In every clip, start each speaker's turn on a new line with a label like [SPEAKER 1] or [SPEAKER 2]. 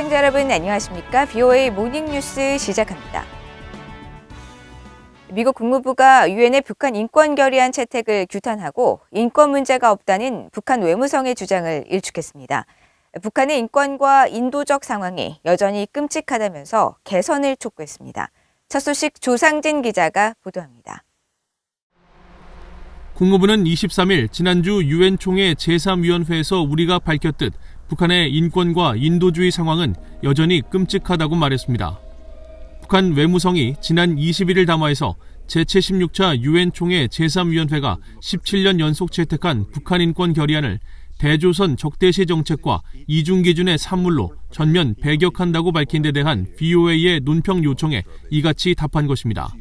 [SPEAKER 1] 시청자 여러분 안녕하십니까? BOA 모닝뉴스 시작합니다. 미국 국무부가 유엔의 북한 인권 결의안 채택을 규탄하고 인권 문제가 없다는 북한 외무성의 주장을 일축했습니다. 북한의 인권과 인도적 상황이 여전히 끔찍하다면서 개선을 촉구했습니다. 첫 소식 조상진 기자가 보도합니다.
[SPEAKER 2] 국무부는 23일 지난주 유엔 총회 제3위원회에서 우리가 밝혔듯 북한의 인권과 인도주의 상황은 여전히 끔찍하다고 말했습니다. 북한 외무성이 지난 21일 담화에서 제76차 유엔 총회 제3위원회가 17년 연속 채택한 북한 인권 결의안을 대조선 적대시 정책과 이중 기준의 산물로 전면 배격한다고 밝힌 데 대한 BOA의 논평 요청에 이같이 답한 것입니다.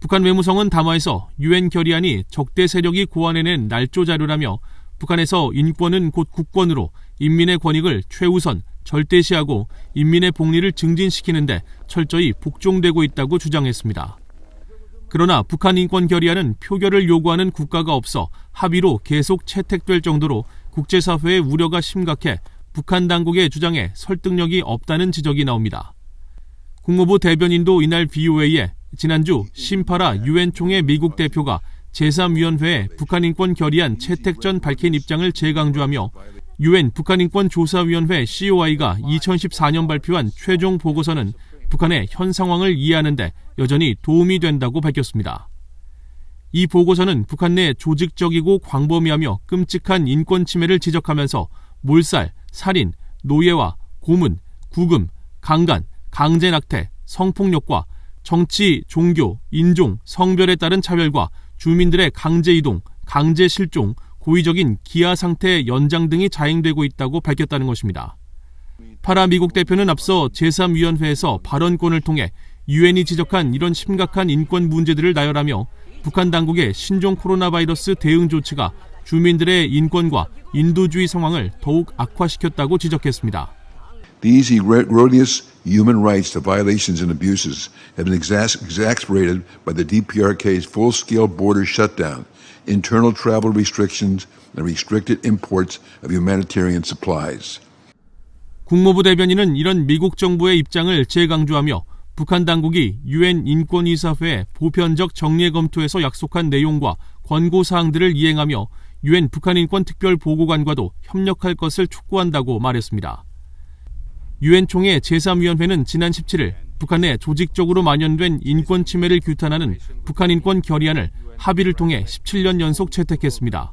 [SPEAKER 2] 북한 외무성은 담화에서 유엔 결의안이 적대 세력이 고안해낸 날조 자료라며 북한에서 인권은 곧 국권으로 인민의 권익을 최우선 절대시하고 인민의 복리를 증진시키는데 철저히 복종되고 있다고 주장했습니다. 그러나 북한 인권 결의안은 표결을 요구하는 국가가 없어 합의로 계속 채택될 정도로 국제사회의 우려가 심각해 북한 당국의 주장에 설득력이 없다는 지적이 나옵니다. 국무부 대변인도 이날 BOA에 지난주 심파라 유엔 총회 미국 대표가 제3위원회에 북한 인권 결의안 채택 전 밝힌 입장을 재강조하며 유엔 북한인권 조사위원회 COI가 2014년 발표한 최종 보고서는 북한의 현 상황을 이해하는데 여전히 도움이 된다고 밝혔습니다. 이 보고서는 북한 내 조직적이고 광범위하며 끔찍한 인권 침해를 지적하면서 몰살, 살인, 노예화, 고문, 구금, 강간, 강제 낙태, 성폭력과 정치, 종교, 인종, 성별에 따른 차별과 주민들의 강제 이동, 강제 실종, 고의적인 기아 상태 연장 등이 자행되고 있다고 밝혔다는 것입니다. 파라 미국 대표는 앞서 제3위원회에서 발언권을 통해 유엔이 지적한 이런 심각한 인권 문제들을 나열하며 북한 당국의 신종 코로나 바이러스 대응 조치가 주민들의 인권과 인도주의 상황을 더욱 악화시켰다고 지적했습니다.
[SPEAKER 3] These erroneous human rights violations and abuses have been exacerbated by the DPRK's full scale border shutdown, internal travel restrictions, and restricted imports of humanitarian supplies.
[SPEAKER 2] 국무부 대변인은 이런 미국 정부의 입장을 재강조하며 북한 당국이 유엔 인권이사회 보편적 정례 검토에서 약속한 내용과 권고 사항들을 이행하며 유엔 북한인권 특별보고관과도 협력할 것을 촉구한다고 말했습니다. 유엔 총회 제3위원회는 지난 17일 북한 내 조직적으로 만연된 인권 침해를 규탄하는 북한 인권 결의안을 합의를 통해 17년 연속 채택했습니다.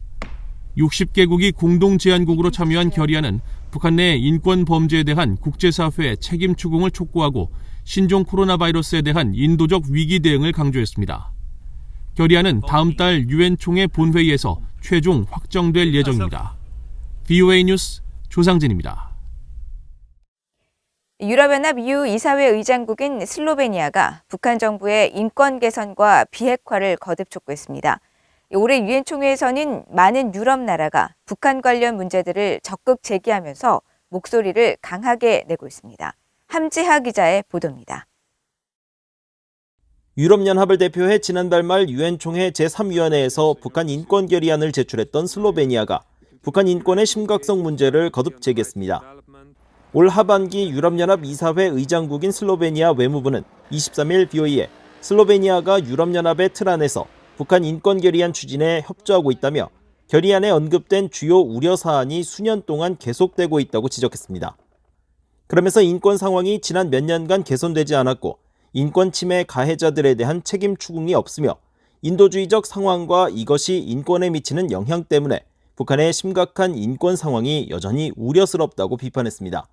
[SPEAKER 2] 60개국이 공동 제안국으로 참여한 결의안은 북한 내 인권 범죄에 대한 국제사회의 책임 추궁을 촉구하고 신종 코로나 바이러스에 대한 인도적 위기 대응을 강조했습니다. 결의안은 다음 달 유엔 총회 본회의에서 최종 확정될 예정입니다. VOA 뉴스 조상진입니다.
[SPEAKER 1] 유럽연합 EU 이사회 의장국인 슬로베니아가 북한 정부의 인권 개선과 비핵화를 거듭 촉구했습니다. 올해 유엔 총회에서는 많은 유럽 나라가 북한 관련 문제들을 적극 제기하면서 목소리를 강하게 내고 있습니다. 함지하 기자의 보도입니다.
[SPEAKER 4] 유럽연합을 대표해 지난달 말 유엔 총회 제3위원회에서 북한 인권 결의안을 제출했던 슬로베니아가 북한 인권의 심각성 문제를 거듭 제기했습니다. 올 하반기 유럽연합 이사회 의장국인 슬로베니아 외무부는 23일 BOE에 슬로베니아가 유럽연합의 틀 안에서 북한 인권 결의안 추진에 협조하고 있다며 결의안에 언급된 주요 우려 사안이 수년 동안 계속되고 있다고 지적했습니다. 그러면서 인권 상황이 지난 몇 년간 개선되지 않았고 인권 침해 가해자들에 대한 책임 추궁이 없으며 인도주의적 상황과 이것이 인권에 미치는 영향 때문에 북한의 심각한 인권 상황이 여전히 우려스럽다고 비판했습니다.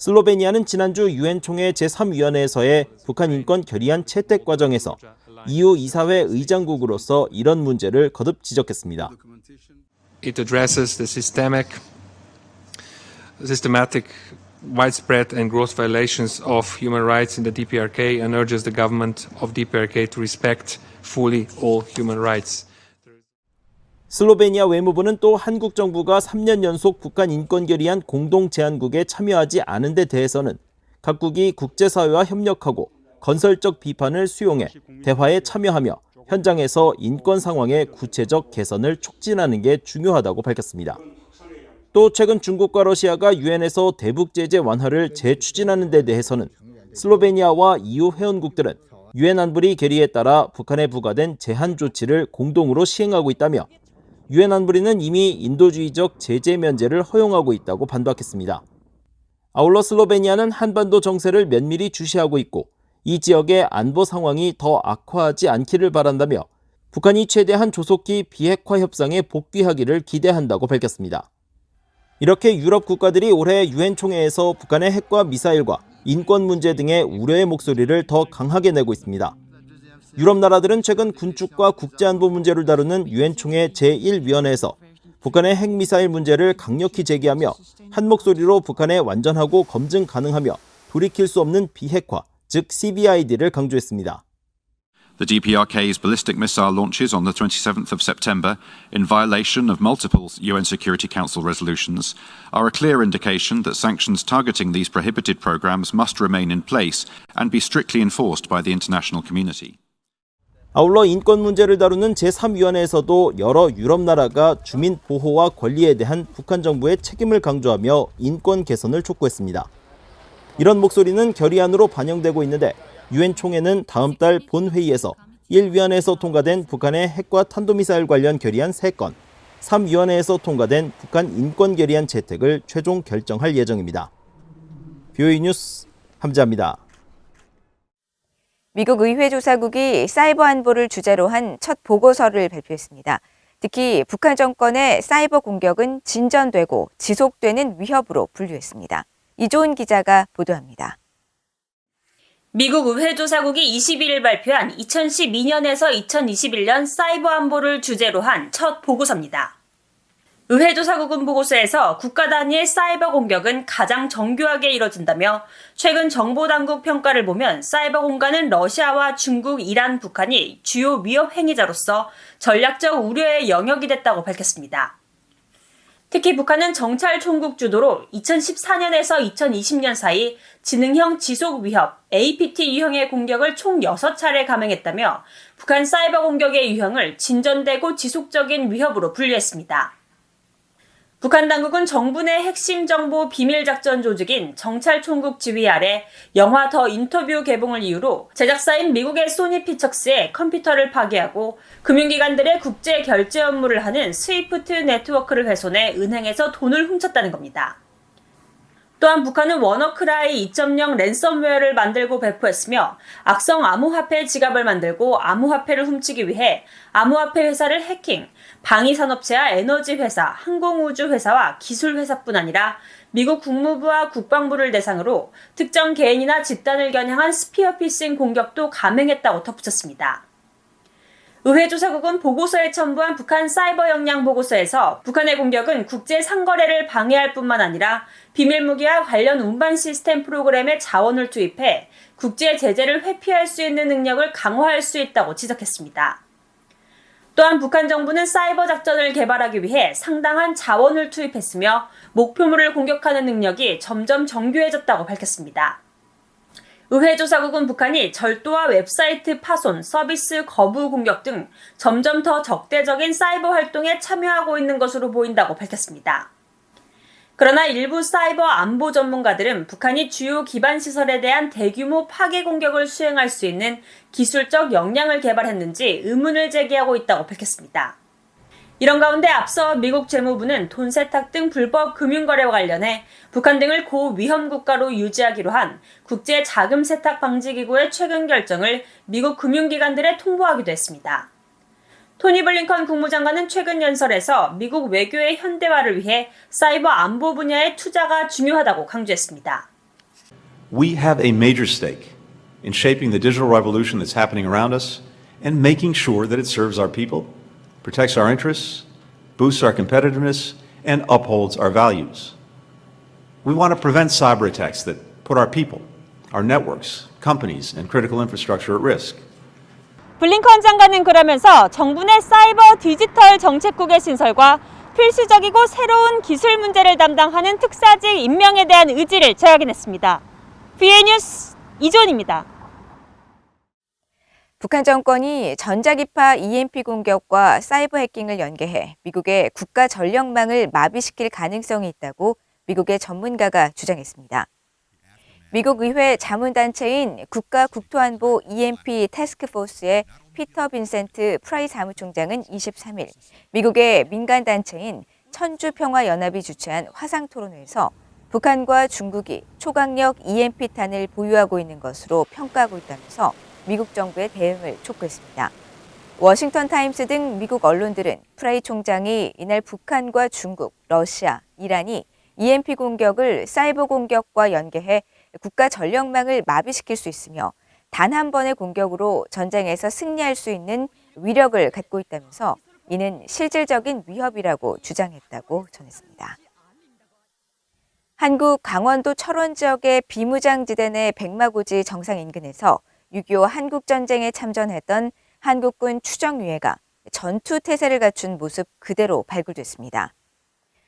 [SPEAKER 4] 슬로베니아는 지난주 유엔 총회 제3위원회에서의 북한 인권 결의안 채택 과정에서 EU 이사회 의장국으로서 이런 문제를 거듭 지적했습니다.
[SPEAKER 5] It addresses the systemic, systematic, widespread and gross violations of human rights in the DPRK and urges the government of DPRK to respect fully all human rights.
[SPEAKER 4] 슬로베니아 외무부는 또 한국 정부가 3년 연속 북한 인권 결의안 공동 제안국에 참여하지 않은 데 대해서는 각국이 국제사회와 협력하고 건설적 비판을 수용해 대화에 참여하며 현장에서 인권 상황의 구체적 개선을 촉진하는 게 중요하다고 밝혔습니다. 또 최근 중국과 러시아가 유엔에서 대북 제재 완화를 재추진하는 데 대해서는 슬로베니아와 EU 회원국들은 유엔 안보리 결의에 따라 북한에 부과된 제한 조치를 공동으로 시행하고 있다며 유엔 안보리는 이미 인도주의적 제재 면제를 허용하고 있다고 반박했습니다. 아울러 슬로베니아는 한반도 정세를 면밀히 주시하고 있고 이 지역의 안보 상황이 더 악화하지 않기를 바란다며 북한이 최대한 조속히 비핵화 협상에 복귀하기를 기대한다고 밝혔습니다. 이렇게 유럽 국가들이 올해 유엔 총회에서 북한의 핵과 미사일과 인권 문제 등의 우려의 목소리를 더 강하게 내고 있습니다. 유럽 나라들은 최근 군축과 국제안보 문제를 다루는 유엔 총회 제1위원회에서 북한의 핵미사일 문제를 강력히 제기하며 한 목소리로 북한의 완전하고 검증 가능하며 돌이킬 수 없는 비핵화, 즉 CBID를 강조했습니다.
[SPEAKER 6] The DPRK's ballistic missile launches on the 27th of September, in violation of multiple UN Security Council resolutions, are a clear indication that sanctions targeting these prohibited programs must remain in place and be strictly enforced by the international community.
[SPEAKER 4] 아울러 인권 문제를 다루는 제3위원회에서도 여러 유럽 나라가 주민 보호와 권리에 대한 북한 정부의 책임을 강조하며 인권 개선을 촉구했습니다. 이런 목소리는 결의안으로 반영되고 있는데 유엔 총회는 다음 달 본회의에서 1위원회에서 통과된 북한의 핵과 탄도미사일 관련 결의안 3건, 3위원회에서 통과된 북한 인권 결의안 채택을 최종 결정할 예정입니다. 뷰이 뉴스 함자입니다.
[SPEAKER 1] 미국 의회 조사국이 사이버 안보를 주제로 한 첫 보고서를 발표했습니다. 특히 북한 정권의 사이버 공격은 진전되고 지속되는 위협으로 분류했습니다. 이조은 기자가 보도합니다.
[SPEAKER 7] 미국 의회 조사국이 21일 발표한 2012년에서 2021년 사이버 안보를 주제로 한 첫 보고서입니다. 의회조사국은 보고서에서 국가 단위의 사이버 공격은 가장 정교하게 이뤄진다며 최근 정보당국 평가를 보면 사이버 공간은 러시아와 중국, 이란, 북한이 주요 위협 행위자로서 전략적 우려의 영역이 됐다고 밝혔습니다. 특히 북한은 정찰 총국 주도로 2014년에서 2020년 사이 지능형 지속 위협 APT 유형의 공격을 총 6차례 감행했다며 북한 사이버 공격의 유형을 진전되고 지속적인 위협으로 분류했습니다. 북한 당국은 정부 내 핵심 정보 비밀 작전 조직인 정찰 총국 지휘 아래 영화 더 인터뷰 개봉을 이유로 제작사인 미국의 소니 피처스의 컴퓨터를 파괴하고 금융기관들의 국제 결제 업무를 하는 스위프트 네트워크를 훼손해 은행에서 돈을 훔쳤다는 겁니다. 또한 북한은 워너크라이 2.0 랜섬웨어를 만들고 배포했으며 악성 암호화폐 지갑을 만들고 암호화폐를 훔치기 위해 암호화폐 회사를 해킹, 방위산업체와 에너지 회사, 항공우주 회사와 기술 회사뿐 아니라 미국 국무부와 국방부를 대상으로 특정 개인이나 집단을 겨냥한 스피어 피싱 공격도 감행했다고 덧붙였습니다. 의회 조사국은 보고서에 첨부한 북한 사이버 역량 보고서에서 북한의 공격은 국제 상거래를 방해할 뿐만 아니라 비밀 무기와 관련 운반 시스템 프로그램에 자원을 투입해 국제 제재를 회피할 수 있는 능력을 강화할 수 있다고 지적했습니다. 또한 북한 정부는 사이버 작전을 개발하기 위해 상당한 자원을 투입했으며 목표물을 공격하는 능력이 점점 정교해졌다고 밝혔습니다. 의회조사국은 북한이 절도와 웹사이트 파손, 서비스 거부 공격 등 점점 더 적대적인 사이버 활동에 참여하고 있는 것으로 보인다고 밝혔습니다. 그러나 일부 사이버 안보 전문가들은 북한이 주요 기반 시설에 대한 대규모 파괴 공격을 수행할 수 있는 기술적 역량을 개발했는지 의문을 제기하고 있다고 밝혔습니다. 이런 가운데 앞서 미국 재무부는 돈 세탁 등 불법 금융거래와 관련해 북한 등을 고위험 국가로 유지하기로 한 국제 자금 세탁 방지 기구의 최근 결정을 미국 금융기관들에 통보하기도 했습니다. 토니 블링컨 국무장관은 최근 연설에서 미국 외교의 현대화를 위해 사이버 안보 분야의 투자가 중요하다고 강조했습니다.
[SPEAKER 8] We have a major stake in shaping the digital revolution that's happening around us and making sure that it serves our people, protects our interests, boosts our competitiveness, and upholds our values. We want to prevent cyber attacks that put our people, our networks, companies, and critical infrastructure at risk.
[SPEAKER 9] 블링컨 장관은 그러면서 정부 내 사이버 디지털 정책국의 신설과 필수적이고 새로운 기술 문제를 담당하는 특사직 임명에 대한 의지를 재확인했습니다. BA 뉴스 이존입니다.
[SPEAKER 1] 북한 정권이 전자기파 EMP 공격과 사이버 해킹을 연계해 미국의 국가 전력망을 마비시킬 가능성이 있다고 미국의 전문가가 주장했습니다. 미국 의회 자문단체인 국가국토안보 EMP 태스크포스의 피터 빈센트 프라이 사무총장은 23일 미국의 민간단체인 천주평화연합이 주최한 화상토론회에서 북한과 중국이 초강력 EMP탄을 보유하고 있는 것으로 평가하고 있다면서 미국 정부의 대응을 촉구했습니다. 워싱턴 타임스 등 미국 언론들은 프라이 총장이 이날 북한과 중국, 러시아, 이란이 EMP 공격을 사이버 공격과 연계해 국가 전력망을 마비시킬 수 있으며 단 한 번의 공격으로 전쟁에서 승리할 수 있는 위력을 갖고 있다면서 이는 실질적인 위협이라고 주장했다고 전했습니다. 한국 강원도 철원 지역의 비무장지대 내 백마고지 정상 인근에서 6.25 한국전쟁에 참전했던 한국군 추정유해가 전투 태세를 갖춘 모습 그대로 발굴됐습니다.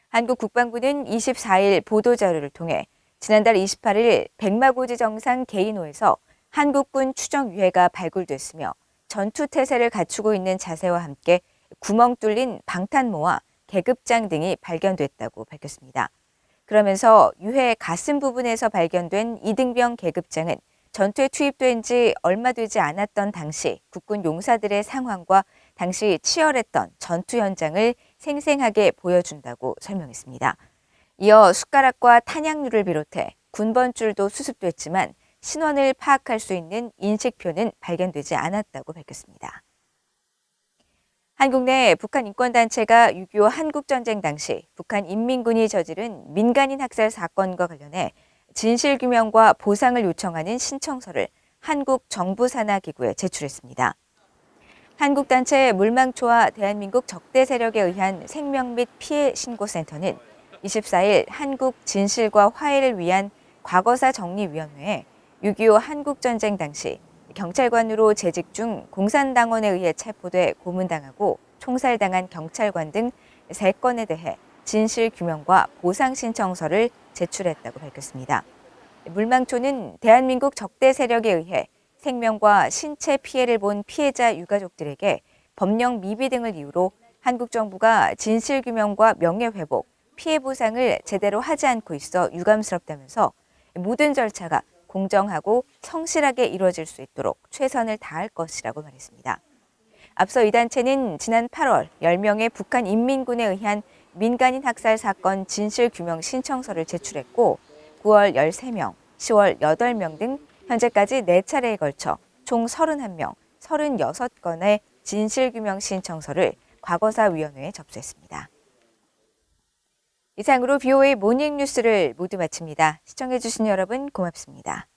[SPEAKER 1] 한국 국방부는 24일 보도자료를 통해 지난달 28일 백마고지 정상 개인호에서 한국군 추정유해가 발굴됐으며 전투 태세를 갖추고 있는 자세와 함께 구멍 뚫린 방탄모와 계급장 등이 발견됐다고 밝혔습니다. 그러면서 유해 가슴 부분에서 발견된 이등병 계급장은 전투에 투입된 지 얼마 되지 않았던 당시 국군 용사들의 상황과 당시 치열했던 전투 현장을 생생하게 보여준다고 설명했습니다. 이어 숟가락과 탄약류를 비롯해 군번줄도 수습됐지만 신원을 파악할 수 있는 인식표는 발견되지 않았다고 밝혔습니다. 한국 내 북한 인권단체가 6.25 한국전쟁 당시 북한 인민군이 저지른 민간인 학살 사건과 관련해 진실규명과 보상을 요청하는 신청서를 한국 정부 산하 기구에 제출했습니다. 한국 단체 물망초와 대한민국 적대 세력에 의한 생명 및 피해 신고센터는 24일 한국 진실과 화해를 위한 과거사 정리위원회에 6.25 한국전쟁 당시 경찰관으로 재직 중 공산당원에 의해 체포돼 고문당하고 총살당한 경찰관 등 3건에 대해 진실 규명과 보상 신청서를 제출했다고 밝혔습니다. 물망초는 대한민국 적대 세력에 의해 생명과 신체 피해를 본 피해자 유가족들에게 법령 미비 등을 이유로 한국 정부가 진실 규명과 명예 회복, 피해 보상을 제대로 하지 않고 있어 유감스럽다면서 모든 절차가 공정하고 성실하게 이루어질 수 있도록 최선을 다할 것이라고 말했습니다. 앞서 이 단체는 지난 8월 10명의 북한 인민군에 의한 민간인 학살 사건 진실 규명 신청서를 제출했고 9월 13명, 10월 8명 등 현재까지 4차례에 걸쳐 총 31명, 36건의 진실 규명 신청서를 과거사위원회에 접수했습니다. 이상으로 BOA 모닝 뉴스를 모두 마칩니다. 시청해주신 여러분 고맙습니다.